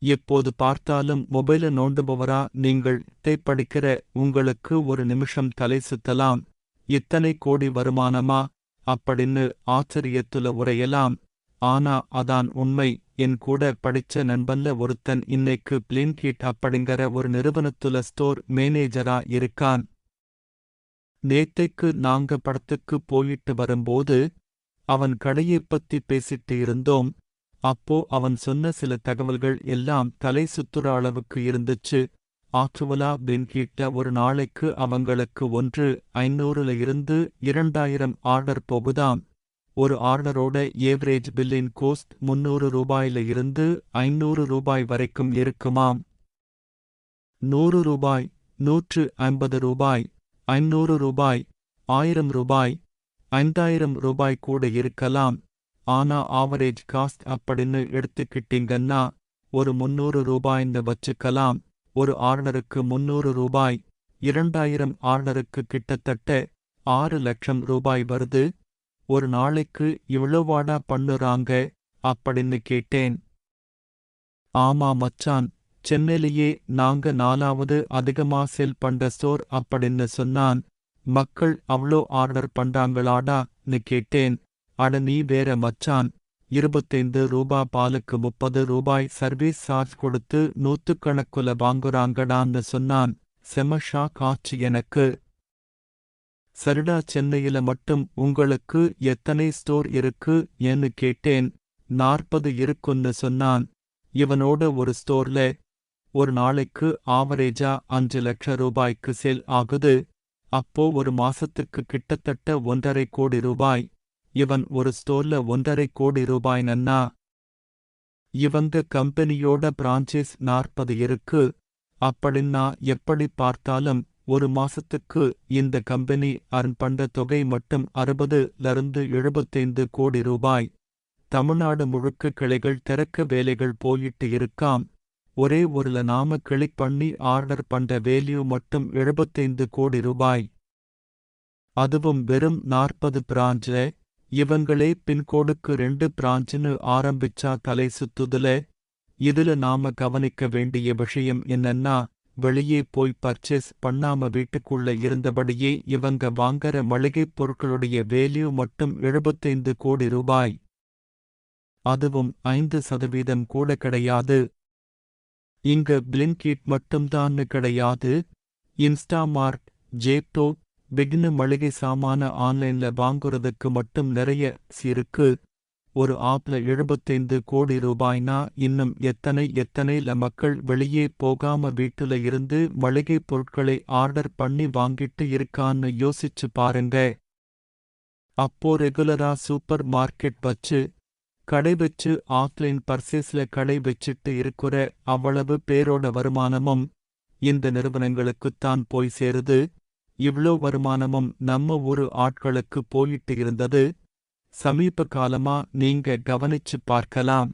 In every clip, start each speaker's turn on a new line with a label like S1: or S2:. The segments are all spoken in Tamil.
S1: எப்போது பார்த்தாலும் மொபைல நோண்டுபவரா நீங்கள்? படிக்கிற உங்களுக்கு ஒரு நிமிஷம் தலை சுத்தலாம். இத்தனை கோடி வருமானமா? அப்படின்னு ஆச்சரியத்துல உரையலாம். ஆனா அதான் உண்மை. என் கூட படிச்ச நண்பன்ல ஒருத்தன் இன்னைக்கு பிளின்கிட் அப்படிங்கிற ஒரு நிறுவனத்துல ஸ்டோர் மேனேஜரா இருக்கான். நேத்தைக்கு நாங்க படத்துக்கு போயிட்டு வரும்போது அவன் கடையைப் பத்தி பேசிட்டு இருந்தோம். அப்போ அவன் சொன்ன சில தகவல்கள் எல்லாம் தலை சுத்துற அளவுக்கு இருந்துச்சு. ஆற்றுவலா பின் கிட்ட ஒரு நாளைக்கு அவங்களுக்கு ஒன்று ஐநூறுல இருந்து இரண்டாயிரம் ஆர்டர் போகுதாம். ஒரு ஆர்டரோட ஏவரேஜ் பில்லின் கோஸ்ட் முன்னூறு ரூபாயில இருந்து ஐநூறு ரூபாய் வரைக்கும் இருக்குமாம். நூறு ரூபாய் நூற்று ஐம்பது ரூபாய் ஐநூறு ரூபாய் ஆயிரம் ரூபாய் ஐந்தாயிரம் ரூபாய் கூட இருக்கலாம். ஆனா ஆவரேஜ் காஸ்ட் அப்படின்னு எடுத்துக்கிட்டீங்கன்னா ஒரு முன்னூறு ரூபாய்ன்னு வச்சுக்கலாம். ஒரு ஆர்டருக்கு முன்னூறு ரூபாய் இரண்டாயிரம் ஆர்டருக்கு கிட்டத்தட்ட ஆறு லட்சம் ரூபாய் வருது. ஒரு நாளைக்கு இவ்வளவாடா பண்ணுறாங்க அப்படின்னு கேட்டேன். ஆமா மச்சான் சென்னையிலேயே நாங்க நாலாவது அதிகமா செல் பண்ற ஸ்டோர் அப்படின்னு சொன்னான். மக்கள் அவ்ளோ ஆர்டர் பண்றாங்களாடான்னு கேட்டேன். அட நீ வேற மச்சான். இருபத்தைந்து ரூபா பாலுக்கு முப்பது ரூபாய் சர்வீஸ் சார்ஜ் கொடுத்து நூத்துக்கணக்குல வாங்குறாங்கடான்னு சொன்னான். செம ஷாக் ஆச்சு எனக்கு. சரிடா சென்னையில மட்டும் உங்களுக்கு எத்தனை ஸ்டோர் இருக்கு ஏன்னு கேட்டேன். நாற்பது இருக்குன்னு சொன்னான். இவனோட ஒரு ஸ்டோர்ல ஒரு நாளைக்கு ஆவரேஜா அஞ்சு லட்ச ரூபாய்க்கு சேல் ஆகுது. அப்போ ஒரு மாசத்துக்கு கிட்டத்தட்ட ஒன்றரை கோடி ரூபாய். இவன் ஒரு ஸ்டோர்ல ஒன்றரை கோடி ரூபாய் நன்னா. இவங்க கம்பெனியோட பிரான்ச்சைஸ் நாற்பது இருக்கு. அப்படின்னா எப்படி பார்த்தாலும் ஒரு மாசத்துக்கு இந்த கம்பெனி அர்ன் பண்ற தொகை மட்டும் அறுபதுலருந்து எழுபத்தைந்து கோடி ரூபாய். தமிழ்நாடு முழுக்க கிளைகள் திறக்க வேலைகள் போயிட்டு இருக்காம். ஒரே ஒருல நாம கிளிக் பண்ணி ஆர்டர் பண்ற வேல்யூ மட்டும் எழுபத்தைந்து கோடி ரூபாய். அதுவும் வெறும் நாற்பது பிராஞ்சே இவங்களே பின்கோடுக்கு ரெண்டு பிராஞ்சுன்னு ஆரம்பிச்சா தலை சுத்துதுல? இதுல நாம கவனிக்க வேண்டிய விஷயம் என்னன்னா வெளியே போய் பர்ச்சேஸ் பண்ணாம வீட்டுக்குள்ள இருந்தபடியே இவங்க வாங்கற மளிகைப் பொருட்களுடைய வேல்யூ மட்டும் எழுபத்தைந்து கோடி ரூபாய். அதுவும் ஐந்து சதவீதம் கூட கிடையாது. இங்க பிளின்கிட் மட்டும்தான்னு கிடையாது. இன்ஸ்டாமார்ட் ஜேப்டோ பிக்னு மளிகை சாமான ஆன்லைன்ல வாங்குறதுக்கு மட்டும் நிறைய இருக்கு. ஒரு ஆப்ல எழுபத்தைந்து கோடி ரூபாய்னா இன்னும் எத்தனை எத்தனைல மக்கள் வெளியே போகாம வீட்டுல இருந்து மளிகைப் பொருட்களை ஆர்டர் பண்ணி வாங்கிட்டு இருக்கான்னு யோசிச்சு பாருங்க. அப்போ ரெகுலரா சூப்பர் மார்க்கெட் வச்சு கடை வச்சு ஆஃப்லைன் பர்சேஸ்ல கடை வச்சிட்டு இருக்கிற அவ்வளவு பேரோட வருமானமும் இந்த நிறுவனங்களுக்குத்தான் போய் சேருது. இவ்ளோ வருமானமும் நம்ம ஒரு ஆட்களுக்கு போயிட்டு இருந்தது சமீப காலமா நீங்க கவனிச்சு பார்க்கலாம்.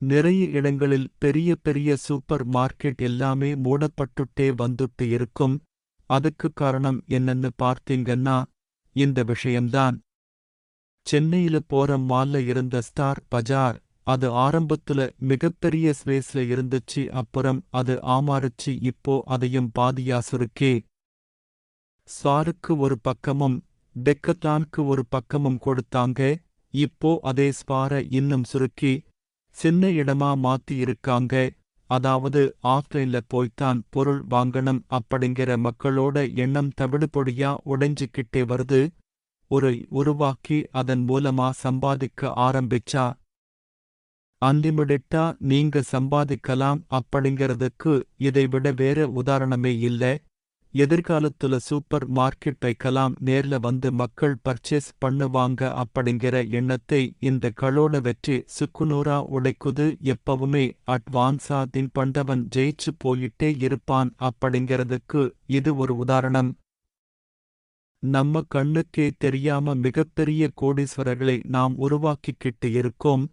S1: நிறைய இடங்களில் பெரிய பெரிய சூப்பர் மார்க்கெட் எல்லாமே மூடப்பட்டுட்டே வந்துட்டு இருக்கும். அதுக்கு காரணம் என்னன்னு பார்த்தீங்கன்னா இந்த விஷயம்தான். சென்னையில போற மால்ல இருந்த ஸ்டார் பஜார் அது ஆரம்பத்துல மிகப்பெரிய ஸ்பேஸ்ல இருந்துச்சு அப்புறம் அது ஆமாறுச்சு இப்போ அதையும் பாதியா சுருக்கே. சாருக்கு ஒரு பக்கமும் டெக்கத்தான்க்கு ஒரு பக்கமும் கொடுத்தாங்க இப்போ அதே ஸ்பார இன்னும் சுருக்கி சின்ன இடமா மாத்தி இருக்காங்க அதாவது ஆஃப்லைன்ல போய்த்தான் பொருள் வாங்கணும் அப்படிங்கிற மக்களோட எண்ணம் தவிடுபொடியா உடைஞ்சுக்கிட்டே வருது ஒரு உருவாக்கி அதன் மூலமா சம்பாதிக்க ஆரம்பிச்சா? அன்லிமிடெட்டா நீங்க சம்பாதிக்கலாம் அப்படிங்கிறதுக்கு இதைவிட வேற உதாரணமே இல்ல எதிர்காலத்துல சூப்பர் மார்க்கெட் வைக்கலாம் நேர்ல வந்து மக்கள் பர்ச்சேஸ் பண்ணுவாங்க அப்படிங்கிற எண்ணத்தை இந்த களோட வெற்றி சுக்குநூறா உடைக்குது. எப்பவுமே அட்வான்ஸா தின் பண்டவன் ஜெயிச்சு போயிட்டே இருப்பான் அப்படிங்கிறதுக்கு இது ஒரு உதாரணம். நம்ம கண்ணுக்கே தெரியாம மிகப்பெரிய கோடீஸ்வரர்களை நாம் உருவாக்கிக்கிட்டு இருக்கோம்.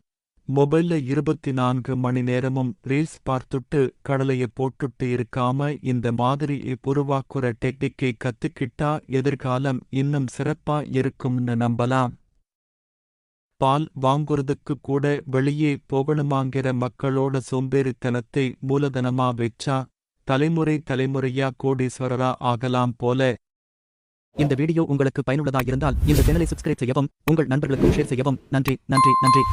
S1: மொபைல்ல இருபத்தி நான்கு மணி நேரமும் ரீல்ஸ் பார்த்துட்டு கடலைய போட்டுட்டு இருக்காம இந்த மாதிரி உருவாக்குற டெக்னிக்கை கத்துக்கிட்டா எதிர்காலம் இன்னும் சிறப்பா இருக்கும்னு நம்பலாம். பால் வாங்குறதுக்கு கூட வெளியே போகணுமாங்கிற மக்களோட சோம்பேறித்தனத்தை மூலதனமா வச்சா தலைமுறை தலைமுறையா கோடீஸ்வரரா ஆகலாம் போல.
S2: இந்த வீடியோ உங்களுக்கு பயனுள்ளதாக இருந்தால் இந்த சேனலை சப்ஸ்கிரைப் செய்யவும் உங்கள் நண்பர்களுக்கு ஷேர் செய்யவும். நன்றி நன்றி நன்றி.